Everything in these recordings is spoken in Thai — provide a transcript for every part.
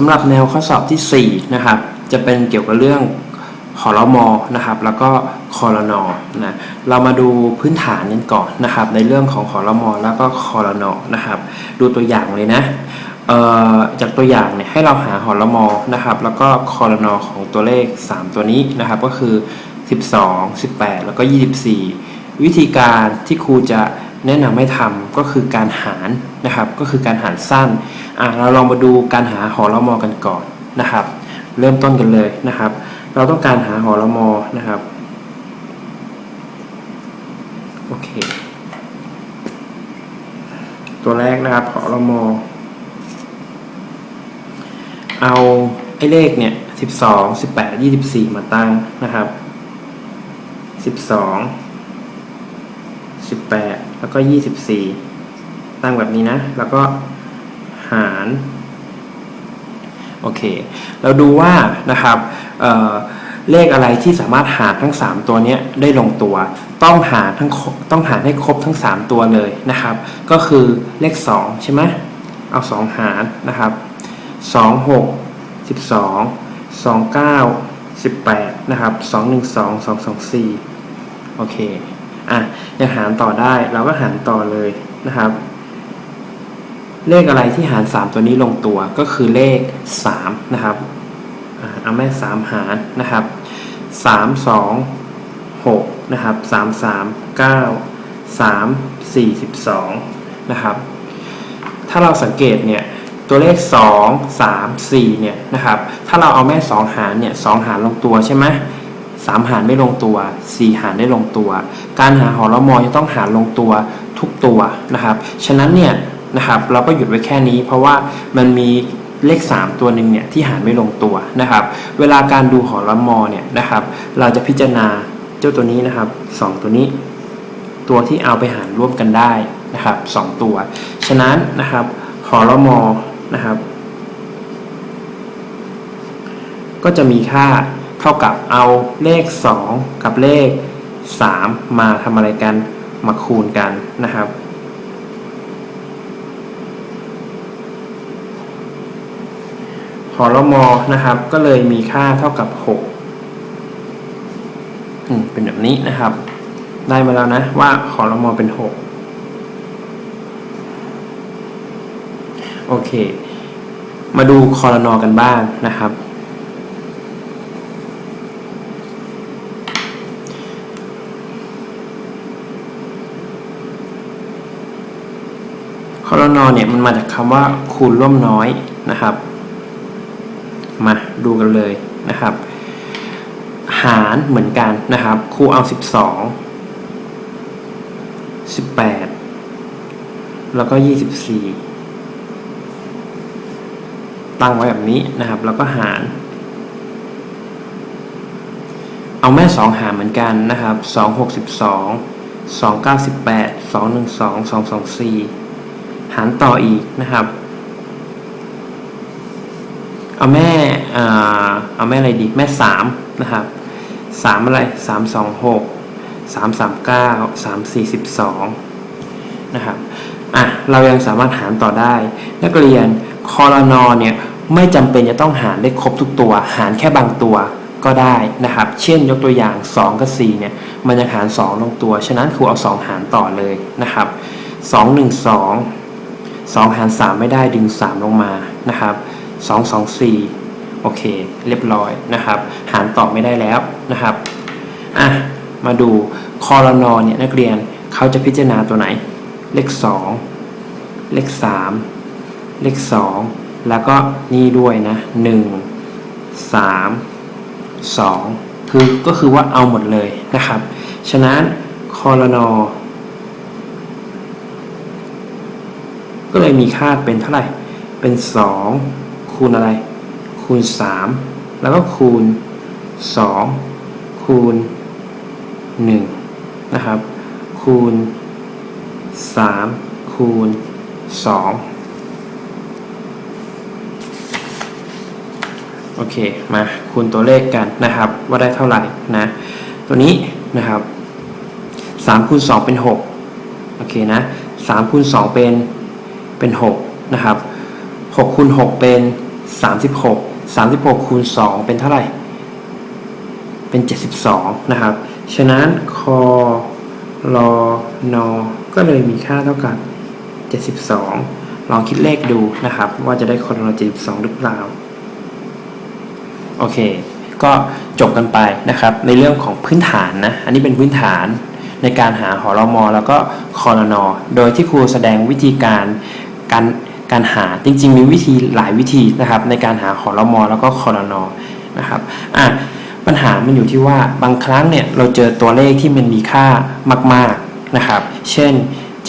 สำหรับแนวข้อสอบที่ 4 นะครับ จะเป็นเกี่ยวกับเรื่องหอรมอนะครับ แล้วก็คอรนอนะเรามาดูพื้นฐานกันก่อนนะครับ ในเรื่องของหอรมอแล้วก็คอรนอนะครับ ดูตัวอย่างเลยนะจากตัวอย่างเนี่ยให้เราหาหอรมอนะครับ แล้วก็คอรนอของตัวเลข 3 ตัวนี้นะครับ ก็คือ 12 18 แล้วก็ 24 วิธีการที่ครูจะ แนะนำให้ทำก็คือการหารนะครับ ก็คือการหารสั้นอะเราลองมาดูการหาหอรมอกันก่อนนะครับ เริ่มต้นกันเลยนะครับ เราต้องการหาหอรมอนะครับโอเค ตัวแรกนะครับหอรมอเอาไอ้เลขเนี่ยสิบสองสิบแปดยี่สิบสี่มาตั้งนะครับสิบสองสิบแปด แล้วก็ยี่สิบสี่ตั้งแบบนี้นะ แล้วก็หารโอเค เราดูว่านะครับเเลขอะไรที่สามารถหารทั้ง 3 ตัวนี้ได้ลงตัว ต้องหารทั้งต้องหารให้ครบทั้ง 3 ตัวเลยนะครับ ก็คือเลข 2 ใช่ไหมเอา 2 หารนะครับ 2 6 12 29 18 นะครับ 212 224 โอเค อะยังหารต่อได้เราก็หารต่อเลยนะครับ เลขอะไรที่หาร 3 ตัวนี้ลงตัวก็คือเลข 3 นะครับเอาแม่3 หารนะครับ 3 2 6 นะครับ 3 3 9 3 42 นะครับ ถ้าเราสังเกตเนี่ยตัวเลข 2 3 4 เนี่ยนะครับ ถ้าเราเอาแม่ 2 หารเนี่ย2หารลงตัวใช่ไหม สามหารไม่ลงตัว 4 หารได้ลงตัว การหาหอละมอจะต้องหารลงตัวทุกตัวนะครับ ฉะนั้นเนี่ยนะครับเราก็หยุดไว้แค่นี้ เพราะว่ามันมีเลข 3 ตัวหนึ่งเนี่ยที่หารไม่ลงตัวนะครับ เวลาการดูหอละมอเนี่ยนะครับ เราจะพิจารณาเจ้าตัวนี้นะครับ 2 ตัวนี้ ตัวที่เอาไปหารร่วมกันได้นะครับ 2 ตัว ฉะนั้นนะครับหอละมอนะครับ ก็จะมีค่า เท่ากับเอาเลข 2 กับเลข 3 มาทำอะไรกันมาคูณกันนะครับหอละมอนะครับ ก็เลยมีค่าเท่ากับ6อืมเป็นแบบนี้นะครับ ได้มาแล้วนะว่าหอละมอเป็น 6 โอเค มาดูคอรนอกันบ้างนะครับ คอนเนี่ยมันมาจากคำว่าคูณร่วมน้อยนะครับ มาดูกันเลยนะครับ หารเหมือนกันนะครับ คูเอา 12 18 แล้วก็ 24 ตั้งไว้แบบนี้นะครับ แล้วก็หาร เอาแม่ 2 หารเหมือนกันนะครับ 2 62 2 98 2 12 2 24 หารต่ออีกนะครับ เอาแม่เอาแม่อะไรดี แม่สามนะครับสามอะไรสามสองหกสามสามเก้าสามสี่สิบสองนะครับอะเรายังสามารถหารต่อได้ นักเรียนคอรนอเนี่ยไม่จำเป็นจะต้องหารได้ครบทุกตัว หารแค่บางตัวก็ได้นะครับ เช่นยกตัวอย่าง 2 กับ4เนี่ยมันจะหาร 2 ลงตัว ฉะนั้นครูเอา 2 หารต่อเลยนะครับ 2 1 2 2 หาร 3 ไม่ได้ดึง 3 ลงมานะครับ 2 2 4 โอเค เรียบร้อยนะครับ หารต่อไม่ได้แล้วนะครับอะมาดูคอรนอเนี่ยนักเรียนเขาจะพิจารณาตัวไหน เลข 2 เลข 3 เลข 2 แล้วก็นี่ด้วยนะ 1 3 2 คือก็คือว่าเอาหมดเลยนะครับ ฉะนั้นคอรนอ ก็เลยมีค่าเป็นเท่าไหร่ เป็น 2 คูณอะไร คูณ 3 แล้วก็คูณ 2 คูณ 1 นะครับ คูณ 3 คูณ 2 โอเค มาคูณตัวเลขกันนะครับ ว่าได้เท่าไหร่นะ ตัวนี้นะครับ3คูณ2เป็น 6 โอเคนะ3คูณ2เป็น เป็น6นะครับ6คูณ6เป็น 36 36คูณ2เป็นเท่าไหร่ เป็น 72 นะครับ ฉะนั้นคอรอนอก็เลยมีค่าเท่ากับ 72 ลองคิดเลขดูนะครับ ว่าจะได้คอรอนอ72 หรือเปล่า โอเค ก็จบกันไปนะครับ ในเรื่องของพื้นฐานนะ อันนี้เป็นพื้นฐานในการหาหอรอมอแล้วก็คอรนอโดยที่ครูแสดงวิธีการ การการหาจริง ๆ มีวิธีหลายวิธีนะครับ ในการหาหอรมอแล้วก็คอรนอนะครับอะปัญหามันอยู่ที่ว่าบางครั้งเนี่ยเราเจอตัวเลขที่มันมีค่ามาก ๆนะครับ เช่น 756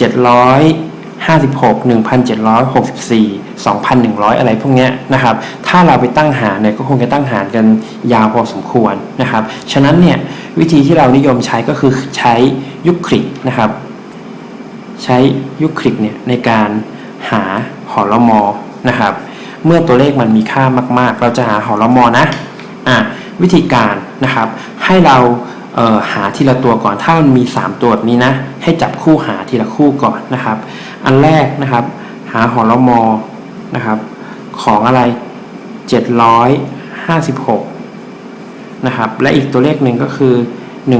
1764 2,100 อะไรพวกเนี้ยนะครับ ถ้าเราไปตั้งหารเนี่ยก็คงจะตั้งหารกันยาวพอสมควรนะครับ ฉะนั้นเนี่ยวิธีที่เรานิยมใช้ก็คือใช้ยุคลิกนะครับ ใช้ยุคลิกเนี่ยในการ หาหอรมอนะครับ เมื่อตัวเลขมันมีค่ามากๆ เราจะหาหอรมอนะอะวิธีการนะครับ ให้เราเหาทีละตัวก่อนถ้ามันมี 3 ตัวแบบนี้นะ ให้จับคู่หาทีละคู่ก่อนนะครับ อันแรกนะครับ หาหอรมอนะครับ ของอะไร 756นะครับ และอีกตัวเลขหนึ่งก็คือ 1,764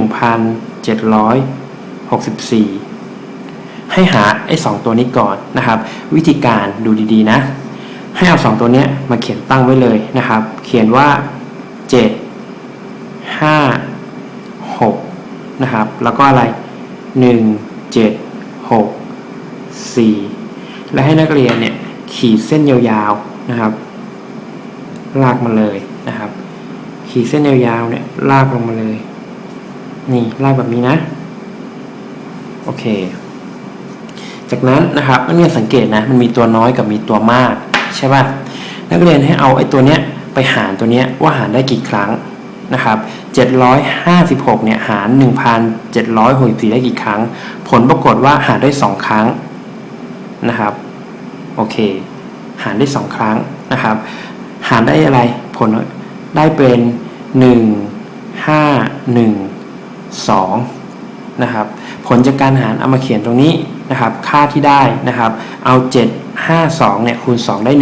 ให้หาไอ้สองตัวนี้ก่อนนะครับ วิธีการดูดีๆนะ ให้เอาสองตัวเนี้ยมาเขียนตั้งไว้เลยนะครับ เขียนว่า 7 5 6 นะครับ แล้วก็อะไร 1 7 6 4 และให้นักเรียนเนี่ยขีดเส้นยาวๆนะครับ ลากมาเลยนะครับ ขีดเส้นยาวๆเนี่ยลากลงมาเลย นี่ลากแบบนี้นะ โอเค จากนั้นนะครับนักเรียนสังเกตนะมันมีตัวน้อยกับมีตัวมากใช่ป่ะนักเรียนให้เอาไอ้ตัวเนี้ยไปหารตัวเนี้ยว่าหารได้กี่ครั้งนะครับ756เนี่ยหาร 1,764 ได้กี่ครั้ง ผลปรากฏว่าหารได้ 2 ครั้งนะครับโอเค หารได้ 2 ครั้งนะครับ หารได้อะไรผลได้เป็น 1 5 1 2นะครับผลจากการหารเอามาเขียนตรงนี้ นะครับค่าที่ได้นะครับเอา 7 5 2เนี่ยคูณ 2 ได้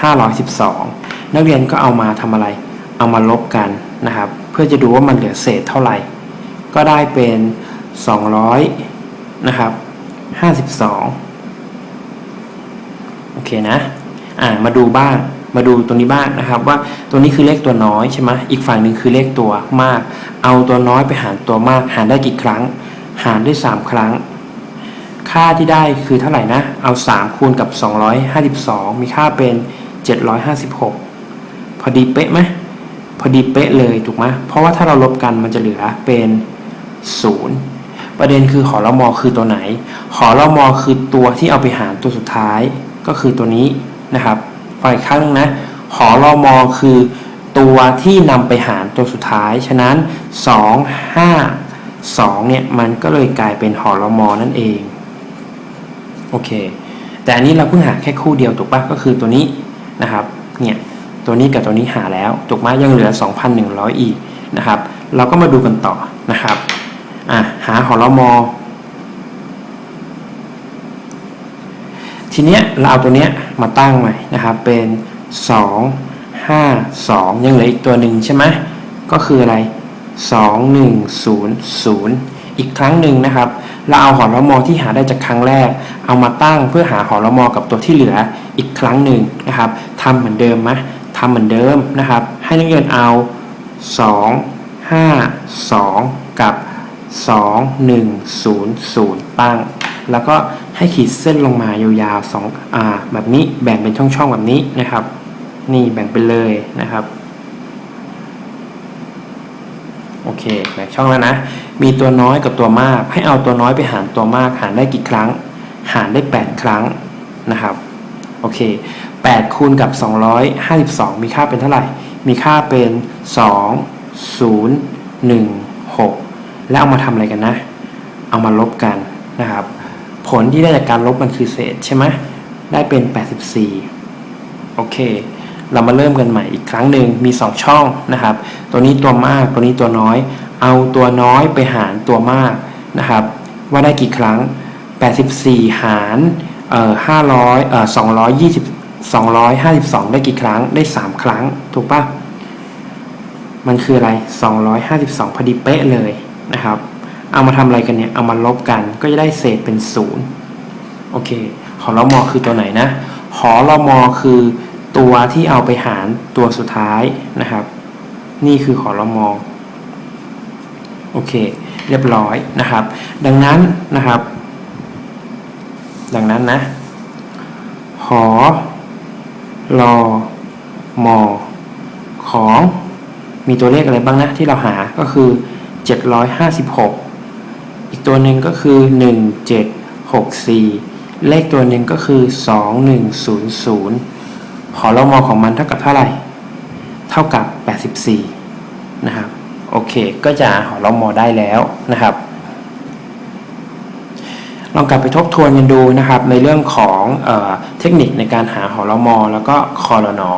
1,512 นักเรียนก็เอามาทำอะไร เอามาลบกันนะครับเพื่อจะดูว่ามันเหลือเศษเท่าไหร่ ก็ได้เป็น 200นะครับ52 โอเคนะอ่ามาดูบ้างมาดูตรงนี้บ้างนะครับว่าตัวนี้คือเลขตัวน้อยใช่ไหมอีกฝั่งหนึ่งคือเลขตัวมาก เอาตัวน้อยไปหารตัวมาก หารได้กี่ครั้ง หารได้3ครั้ง ค่าที่ได้คือเท่าไหร่นะ เอา 3 คูณกับ 252 มีค่าเป็น 756 พอดีเป๊ะไหมพอดีเป๊ะเลยถูกไหมเพราะว่าถ้าเราลบกันมันจะเหลือเป็น 0 ประเด็นคือหอละมอคือตัวไหน หอละมอคือตัวที่เอาไปหารตัวสุดท้ายก็คือตัวนี้นะครับไปอีกครั้งนึงนะ หอละมอคือตัวที่นำไปหารตัวสุดท้าย ฉะนั้น 2 5 2เนี่ยมันก็เลยกลายเป็นหอละมอนั่นเอง โอเค แต่อันนี้เราเพิ่งหาแค่คู่เดียวถูกปะก็คือตัวนี้นะครับเนี่ยตัวนี้กับตัวนี้หาแล้วถูกไหมยังเหลือ 2,100 อีกนะครับ เราก็มาดูกันต่อนะครับอะหาหอลมอทีเนี้ยเราเอาตัวเนี้ยมาตั้งใหม่นะครับเป็น 2 5 2 ยังเหลืออีกตัวหนึ่งใช่ไหมก็คืออะไร 2 1 0 0 อีกครั้งหนึ่งนะครับ เราเอาหอละมอที่หาได้จากครั้งแรก เอามาตั้งเพื่อหาหอละมอกับตัวที่เหลืออีกครั้งหนึ่งนะครับทำเหมือนเดิมไหมทำเหมือนเดิมนะครับ ให้นักเรียนเอา 2 5 2 กับ 2 1 0 0 ตั้ง แล้วก็ให้ขีดเส้นลงมายาวๆสองอ่าแบบนี้แบ่งเป็นช่องๆแบบนี้นะครับ นี่แบ่งไปเลยนะครับ โอเคแบ่งช่องแล้วนะ มีตัวน้อยกับตัวมาก ให้เอาตัวน้อยไปหารตัวมาก หารได้กี่ครั้ง หารได้ 8 ครั้งนะครับ โอเค 8 คูณกับ 252 มีค่าเป็นเท่าไหร่ มีค่าเป็น 2 0 1 6 แล้วเอามาทำอะไรกันนะ เอามาลบกันนะครับ ผลที่ได้จากการลบมันคือเศษใช่ไหมได้เป็น 84 โอเค เรามาเริ่มกันใหม่อีกครั้งหนึ่งมี 2 ช่องนะครับ ตัวนี้ตัวมาก ตัวนี้ตัวน้อย เอาตัวน้อยไปหารตัวมากนะครับ ว่าได้กี่ครั้ง 84 หารเอ่อ500เอ่อ252 ได้กี่ครั้งได้ 3 ครั้งถูกปะมันคืออะไร 252 พอดีเป๊ะเลยนะครับ เอามาทำอะไรกันเนี่ย เอามาลบกันก็จะได้เศษเป็น 0 โอเค หอรมอคือตัวไหนนะ หอรมอคือตัวที่เอาไปหารตัวสุดท้ายนะครับ นี่คือหอรมอ โอเค เรียบร้อยนะครับ ดังนั้นนะครับ ดังนั้นนะหอรอมอของมีตัวเลขอะไรบ้างนะที่เราหาก็คือ 756 อีกตัวหนึ่งก็คือ 1764 เลขตัวหนึ่งก็คือ 2100หอรอมอของมันเท่ากับเท่าไหร่ เท่ากับ 84 นะครับ โอเค ก็จะหอรมอได้แล้วนะครับลองกลับไปทบทวนกันดูนะครับในเรื่องของเออเทคนิคในการหาหอรมอแล้วก็คอรนอ